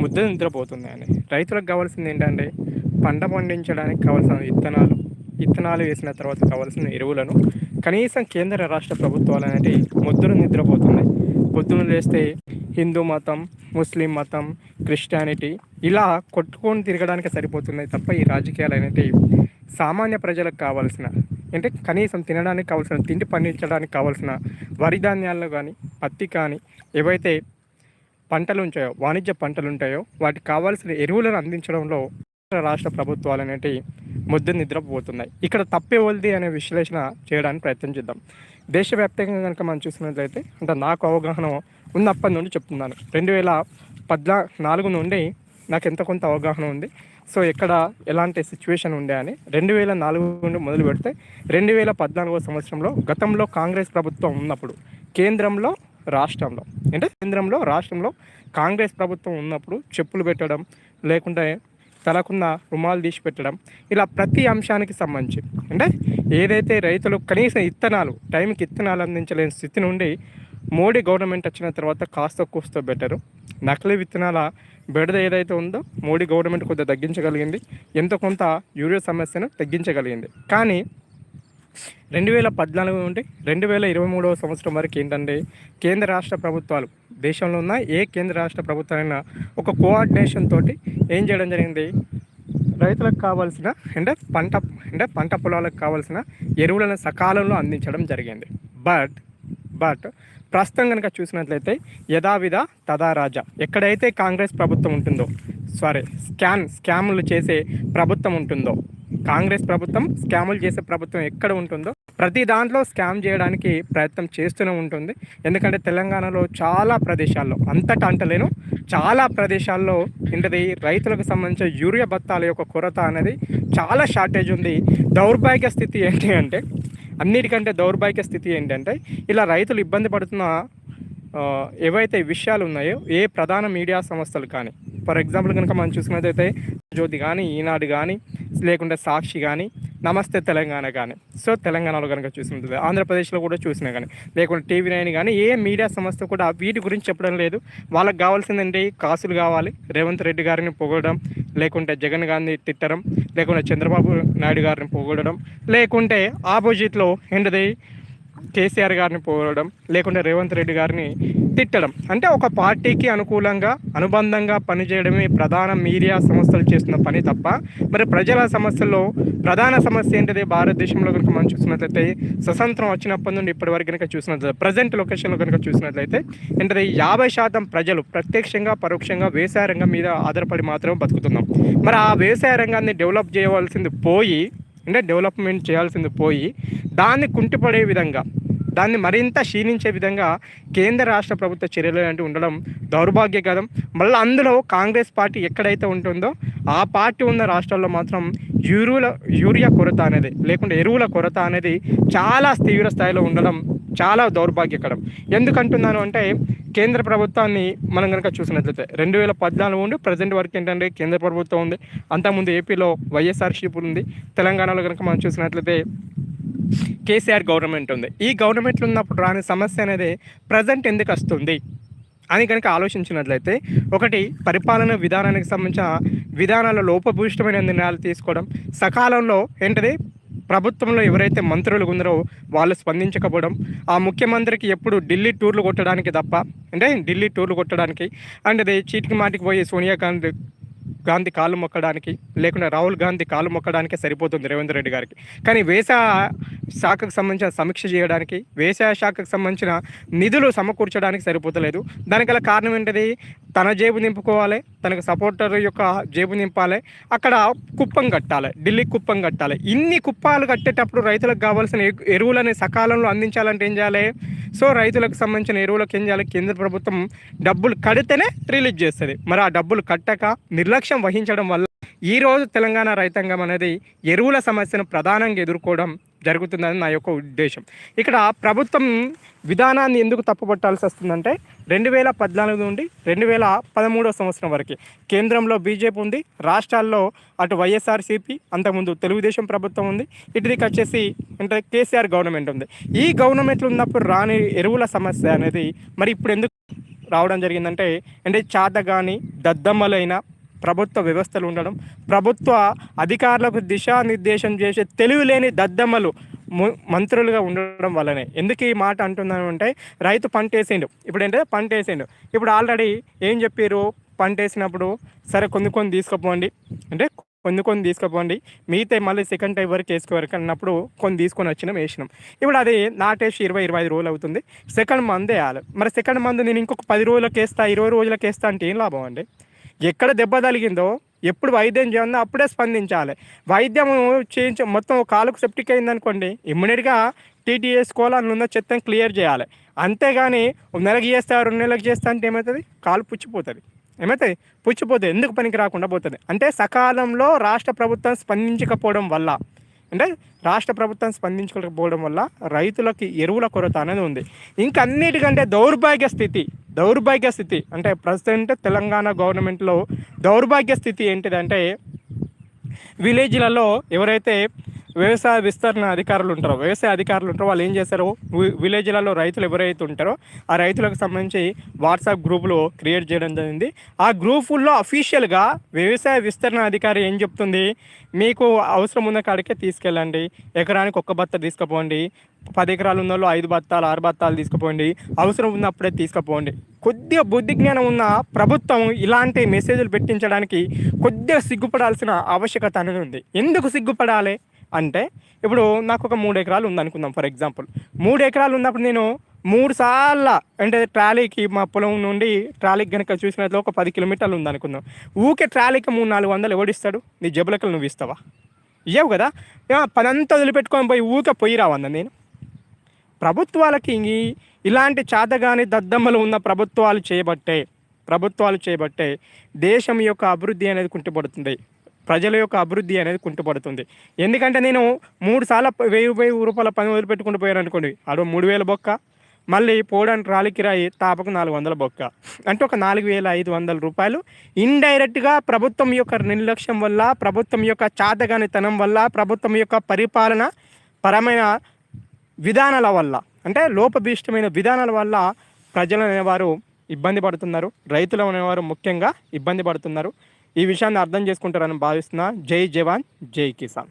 ముద్ద నిద్రపోతుందండి రైతులకు కావాల్సింది ఏంటంటే పంట పండించడానికి కావాల్సిన విత్తనాలు విత్తనాలు వేసిన తర్వాత కావాల్సిన ఎరువులను కనీసం కేంద్ర రాష్ట్ర ప్రభుత్వాలు అనేవి ముద్దులు నిద్రపోతున్నాయి. పొద్దున లేస్తే హిందూ మతం ముస్లిం మతం క్రిస్టియానిటీ ఇలా కొట్టుకొని తిరగడానికి సరిపోతున్నాయి తప్ప ఈ రాజకీయాలు అనేవి సామాన్య ప్రజలకు కావాల్సిన అంటే కనీసం తినడానికి కావాల్సిన తిండి పండించడానికి కావాల్సిన వరి ధాన్యాలు కానీ పత్తి కానీ ఏవైతే పంటలు ఉంటాయో వాణిజ్య పంటలు ఉంటాయో వాటికి కావాల్సిన ఎరువులను అందించడంలో రాష్ట్ర ప్రభుత్వాలు అనేటివి ముద్దు నిద్రపోతున్నాయి. ఇక్కడ తప్పేవలది అనే విశ్లేషణ చేయడానికి ప్రయత్నం చేద్దాం. దేశవ్యాప్తంగా కనుక మనం చూసినట్లయితే అంటే నాకు అవగాహన ఉన్నప్పటి నుండి చెప్తున్నాను. రెండు వేల పద్నా నాలుగు నుండి నాకు ఎంత కొంత అవగాహన ఉంది. సో ఎక్కడ ఎలాంటి సిచ్యువేషన్ ఉండే అని రెండు వేల నాలుగు నుండి మొదలు పెడితే రెండు వేల పద్నాలుగో సంవత్సరంలో గతంలో కాంగ్రెస్ ప్రభుత్వం ఉన్నప్పుడు కేంద్రంలో రాష్ట్రంలో. అంటే కేంద్రంలో రాష్ట్రంలో కాంగ్రెస్ ప్రభుత్వం ఉన్నప్పుడు చెప్పులు పెట్టడం లేకుంటే తలకున్న రుమాలు తీసి పెట్టడం ఇలా ప్రతి అంశానికి సంబంధించి. అంటే ఏదైతే రైతులు కనీసం ఇత్తనాలు టైంకి ఇత్తనాలు అందించలేని స్థితి నుండి మోడీ గవర్నమెంట్ వచ్చిన తర్వాత కాస్త కూస్తో బెటరు. నకిలీ విత్తనాల బెడద ఏదైతే ఉందో మోడీ గవర్నమెంట్ కొద్దిగా తగ్గించగలిగింది. ఎంతో కొంత యూరియా సమస్యను తగ్గించగలిగింది. కానీ రెండు వేల పద్నాలుగు నుండి రెండు వేల ఇరవై మూడవ సంవత్సరం వరకు ఏంటంటే కేంద్ర రాష్ట్ర ప్రభుత్వాలు దేశంలో ఉన్న ఏ కేంద్ర రాష్ట్ర ప్రభుత్వాలైనా ఒక కోఆర్డినేషన్ తోటి ఏం చేయడం జరిగింది? రైతులకు కావాల్సిన అంటే పంట అంటే పంట పొలాలకు కావాల్సిన ఎరువులను సకాలంలో అందించడం జరిగింది. బట్ బట్ ప్రస్తుతం కనుక చూసినట్లయితే యథావిధ తదా రాజా ఎక్కడైతే కాంగ్రెస్ ప్రభుత్వం ఉంటుందో సారీ స్కాన్ స్కాములు చేసే ప్రభుత్వం ఉంటుందో కాంగ్రెస్ ప్రభుత్వం స్కాములు చేసే ప్రభుత్వం ఎక్కడ ఉంటుందో ప్రతి దాంట్లో స్కామ్ చేయడానికి ప్రయత్నం చేస్తూనే ఉంటుంది. ఎందుకంటే తెలంగాణలో చాలా ప్రదేశాల్లో అంతటా అంటలేను చాలా ప్రదేశాల్లో ఏంటది రైతులకు సంబంధించిన యూరియా బత్తాల యొక్క కొరత అనేది చాలా షార్టేజ్ ఉంది. దౌర్భాగ్య స్థితి ఏంటి అంటే అన్నిటికంటే దౌర్భాగ్య స్థితి ఏంటంటే ఇలా రైతులు ఇబ్బంది పడుతున్న ఏవైతే విషయాలు ఉన్నాయో ఏ ప్రధాన మీడియా సంస్థలు కానీ ఫర్ ఎగ్జాంపుల్ కనుక మనం చూసుకున్నట్లయితే జ్యోతి కానీ ఈనాడు కానీ లేకుంటే సాక్షి కానీ నమస్తే తెలంగాణ కానీ సో తెలంగాణలో కనుక చూసినట్టు ఆంధ్రప్రదేశ్లో కూడా చూసినా కానీ లేకుంటే టీవీ నైన్ కానీ ఏ మీడియా సంస్థ కూడా వీటి గురించి చెప్పడం లేదు. వాళ్ళకి కావాల్సిందంటే కాసులు కావాలి రేవంత్ రెడ్డి గారిని పొగడడం లేకుంటే జగన్ గారిని తిట్టడం లేకుంటే చంద్రబాబు నాయుడు గారిని పొగడడం లేకుంటే ఆపోజిట్లో ఏంటది కేసీఆర్ గారిని పొగడడం లేకుంటే రేవంత్ రెడ్డి గారిని తిట్టడం అంటే ఒక పార్టీకి అనుకూలంగా అనుబంధంగా పనిచేయడమే ప్రధాన మీడియా సంస్థలు చేస్తున్న పని తప్ప మరి ప్రజల సమస్యల్లో ప్రధాన సమస్య ఏంటిది? భారతదేశంలో కనుక మనం చూసినట్లయితే స్వతంత్రం వచ్చినప్పటి నుండి ఇప్పటి వరకు కనుక చూసినట్లయితే ప్రజెంట్ లొకేషన్లో కనుక చూసినట్లయితే ఏంటంటే యాభై శాతం ప్రజలు ప్రత్యక్షంగా పరోక్షంగా వ్యవసాయ రంగం మీద ఆధారపడి మాత్రమే బతుకుతున్నాం. మరి ఆ వ్యవసాయ రంగాన్ని డెవలప్ చేయవలసింది పోయి అంటే డెవలప్మెంట్ చేయాల్సింది పోయి దాన్ని కుంటిపడే విధంగా దాన్ని మరింత క్షీణించే విధంగా కేంద్ర రాష్ట్ర ప్రభుత్వ చర్యలు లాంటివి ఉండడం దౌర్భాగ్యకరం. మళ్ళీ అందులో కాంగ్రెస్ పార్టీ ఎక్కడైతే ఉంటుందో ఆ పార్టీ ఉన్న రాష్ట్రాల్లో మాత్రం యూరుల యూరియా కొరత అనేది లేకుంటే ఎరువుల కొరత అనేది చాలా తీవ్ర స్థాయిలో ఉండడం చాలా దౌర్భాగ్యకరం. ఎందుకంటున్నాను అంటే కేంద్ర ప్రభుత్వాన్ని మనం కనుక చూసినట్లయితే రెండు వేల పద్నాలుగు ఉండి ప్రజెంట్ వరకు ఏంటంటే కేంద్ర ప్రభుత్వం ఉంది. అంతకుముందు ఏపీలో వైఎస్ఆర్సీపీ ఉంది. తెలంగాణలో కనుక మనం చూసినట్లయితే కేసీఆర్ గవర్నమెంట్ ఉంది. ఈ గవర్నమెంట్లో ఉన్నప్పుడు రాని సమస్య అనేది ప్రజెంట్ ఎందుకు వస్తుంది? అని కనుక ఆలోచించినట్లయితే ఒకటి పరిపాలన విధానానికి సంబంధించిన విధానాల లోపభూయిష్టమైన నిర్ణయాలు తీసుకోవడం సకాలంలో ఏంటిది? ప్రభుత్వంలో ఎవరైతే మంత్రులు ఉన్నారో వాళ్ళు స్పందించకపోవడం ఆ ముఖ్యమంత్రికి ఎప్పుడు ఢిల్లీ టూర్లు కొట్టడానికి తప్ప అంటే ఢిల్లీ టూర్లు కొట్టడానికి అంటే అది చీటికి మాటికి పోయి సోనియా గాంధీ గాంధీ కాలు మొక్కడానికి లేకుంటే రాహుల్ గాంధీ కాలు మొక్కడానికి సరిపోతుంది రేవంత్ రెడ్డి గారికి. కానీ వ్యవసాయ శాఖకు సంబంధించిన సమీక్ష చేయడానికి వ్యవసాయ శాఖకు సంబంధించిన నిధులు సమకూర్చడానికి సరిపోతలేదు. దానికి గల కారణం ఏంటిది? తన జేబు నింపుకోవాలి తనకు సపోర్టర్ యొక్క జేబు నింపాలి అక్కడ కుప్పం కట్టాలి ఢిల్లీ కుప్పం కట్టాలి. ఇన్ని కుప్పాలు కట్టేటప్పుడు రైతులకు కావాల్సిన ఎరువులని సకాలంలో అందించాలంటే ఏం చేయాలి? సో రైతులకు సంబంధించిన ఎరువులకు ఏం చేయాలి? కేంద్ర ప్రభుత్వం డబ్బులు కడితేనే రిలీజ్ చేస్తుంది. మరి ఆ డబ్బులు కట్టక నిర్లక్ష్యం వహించడం వల్ల ఈరోజు తెలంగాణ రైతాంగం అనేది ఎరువుల సమస్యను ప్రధానంగా ఎదుర్కోవడం జరుగుతుందని నా యొక్క ఉద్దేశం. ఇక్కడ ప్రభుత్వం విధానాన్ని ఎందుకు తప్పుపట్టాల్సి వస్తుందంటే రెండు వేల పద్నాలుగు నుండి రెండు వేల పదమూడవ సంవత్సరం వరకు కేంద్రంలో బీజేపీ ఉంది రాష్ట్రాల్లో అటు వైఎస్ఆర్సీపీ అంతకుముందు తెలుగుదేశం ప్రభుత్వం ఉంది ఇటుదికి వచ్చేసి అంటే కేసీఆర్ గవర్నమెంట్ ఉంది. ఈ గవర్నమెంట్లు ఉన్నప్పుడు రాని ఎరువుల సమస్య అనేది మరి ఇప్పుడు ఎందుకు రావడం జరిగిందంటే అంటే చాత కానీ దద్దమ్మలైనా ప్రభుత్వ వ్యవస్థలు ఉండడం ప్రభుత్వ అధికారులకు దిశానిర్దేశం చేసే తెలివిలేని దద్దమ్మలు మంత్రులుగా ఉండడం వల్లనే. ఎందుకు ఈ మాట అంటున్నాను అంటే రైతు పంట వేసిండు ఇప్పుడు ఏంటంటే పంట వేసిండు ఇప్పుడు ఆల్రెడీ ఏం చెప్పారు పంట వేసినప్పుడు సరే కొన్ని కొన్ని తీసుకుపోండి. అంటే కొన్ని కొన్ని తీసుకుపోండి. మిగతా మళ్ళీ సెకండ్ టైం వరకు వేసుకోవరకు అన్నప్పుడు కొన్ని తీసుకొని వచ్చినాం వేసినాం. ఇప్పుడు అది నాటేసి ఇరవై ఇరవై ఐదు రోజులు అవుతుంది. సెకండ్ మంత్ వేయాలి. మరి సెకండ్ మంత్ నేను ఇంకొక పది రోజులకు వేస్తా ఇరవై రోజులకు వేస్తా అంటే ఏం లాభం అండి? ఎక్కడ దెబ్బ తగిలిందో ఎప్పుడు వైద్యం చేయాలో అప్పుడే స్పందించాలి. వైద్యం చేయించ మొత్తం కాలుకు సెప్టిక్ అయిందనుకోండి ఇమ్మీడియట్గా టీటీ వేసుకోవాలి అందులో ఉన్న చెత్తని క్లియర్ చేయాలి. అంతేగాని ఒక నెలకి చేస్తా రెండు నెలలకు చేస్తా అంటే ఏమవుతుంది? కాలు పుచ్చిపోతుంది. ఏమవుతుంది? పుచ్చిపోతుంది. ఎందుకు పనికి రాకుండా పోతుంది? అంటే సకాలంలో రాష్ట్ర ప్రభుత్వం స్పందించకపోవడం వల్ల. అంటే రాష్ట్ర ప్రభుత్వం స్పందించకపోవడం వల్ల రైతులకి ఎరువుల కొరత అనేది ఉంది. ఇంకా అన్నిటికంటే దౌర్భాగ్య స్థితి దౌర్భాగ్య స్థితి అంటే ప్రజెంట్ తెలంగాణ గవర్నమెంట్లో దౌర్భాగ్య స్థితి ఏంటిదంటే విలేజ్లలో ఎవరైతే వ్యవసాయ విస్తరణ అధికారులు ఉంటారు. వ్యవసాయ అధికారులు ఉంటారు. వాళ్ళు ఏం చేస్తారు? విలేజ్లలో రైతులు ఎవరైతే ఉంటారో ఆ రైతులకు సంబంధించి వాట్సాప్ గ్రూపులు క్రియేట్ చేయడం జరిగింది. ఆ గ్రూపుల్లో అఫీషియల్గా వ్యవసాయ విస్తరణ అధికారి ఏం చెప్తుంది? మీకు అవసరం ఉన్న కాడికే తీసుకెళ్ళండి. ఎకరానికి ఒక్క బత్త తీసుకుపోండి. పది ఎకరాలు ఉన్న వాళ్ళు ఐదు బత్తాలు ఆరు బత్తాలు తీసుకుపోండి. అవసరం ఉన్నప్పుడే తీసుకుపోండి. కొద్దిగా బుద్ధి జ్ఞానం ఉన్న ప్రభుత్వం ఇలాంటి మెసేజ్లు పెట్టించడానికి కొద్దిగా సిగ్గుపడాల్సిన ఆవశ్యకత అనేది ఉంది. ఎందుకు సిగ్గుపడాలి? అంటే ఇప్పుడు నాకు ఒక మూడు ఎకరాలు ఉందనుకుందాం ఫర్ ఎగ్జాంపుల్ మూడు ఎకరాలు ఉన్నప్పుడు నేను మూడు సార్ల అంటే ట్రాలీకి మా పొలం నుండి ట్రాలీకి కనుక చూసినట్లు ఒక పది కిలోమీటర్లు ఉందనుకుందాం. ఊకే ట్రాలీకి మూడు నాలుగు వందలు ఎవడిస్తాడు నీ జబ్బులకలు నువ్వు ఇస్తావా? ఇవ్వవు కదా? పదంతా వదిలిపెట్టుకొని పోయి ఊకే పోయి రావన్నా నేను. ప్రభుత్వాలకి ఇలాంటి చాతగాని దద్దమ్మలు ఉన్న ప్రభుత్వాలు చేయబట్టే ప్రభుత్వాలు చేయబట్టే దేశం యొక్క అభివృద్ధి అనేది కుంటుపడుతుంది. ప్రజల యొక్క అభివృద్ధి అనేది కుంటుపడుతుంది. ఎందుకంటే నేను మూడు సార్లు వెయ్యి వెయ్యి రూపాయల పని వదిలిపెట్టుకుంటూ పోయాను అనుకోండి. అడవి మూడు వేల బొక్క మళ్ళీ పోవడానికి రాలికిరాయి తాపకు నాలుగు వందల బొక్క. అంటే ఒక నాలుగు వేల ఐదు వందల రూపాయలు. ఇండైరెక్ట్గా ప్రభుత్వం యొక్క నిర్లక్ష్యం వల్ల ప్రభుత్వం యొక్క చాతగానితనం వల్ల ప్రభుత్వం యొక్క పరిపాలన పరమైన విధానాల వల్ల అంటే లోపభీష్టమైన విధానాల వల్ల ప్రజలు అనేవారు ఇబ్బంది పడుతున్నారు. రైతులు అనేవారు ముఖ్యంగా ఇబ్బంది పడుతున్నారు. ఈ విషయాన్ని అర్థం చేసుకుంటారని భావిస్తున్నా జై జవాన్ జై కిసాన్.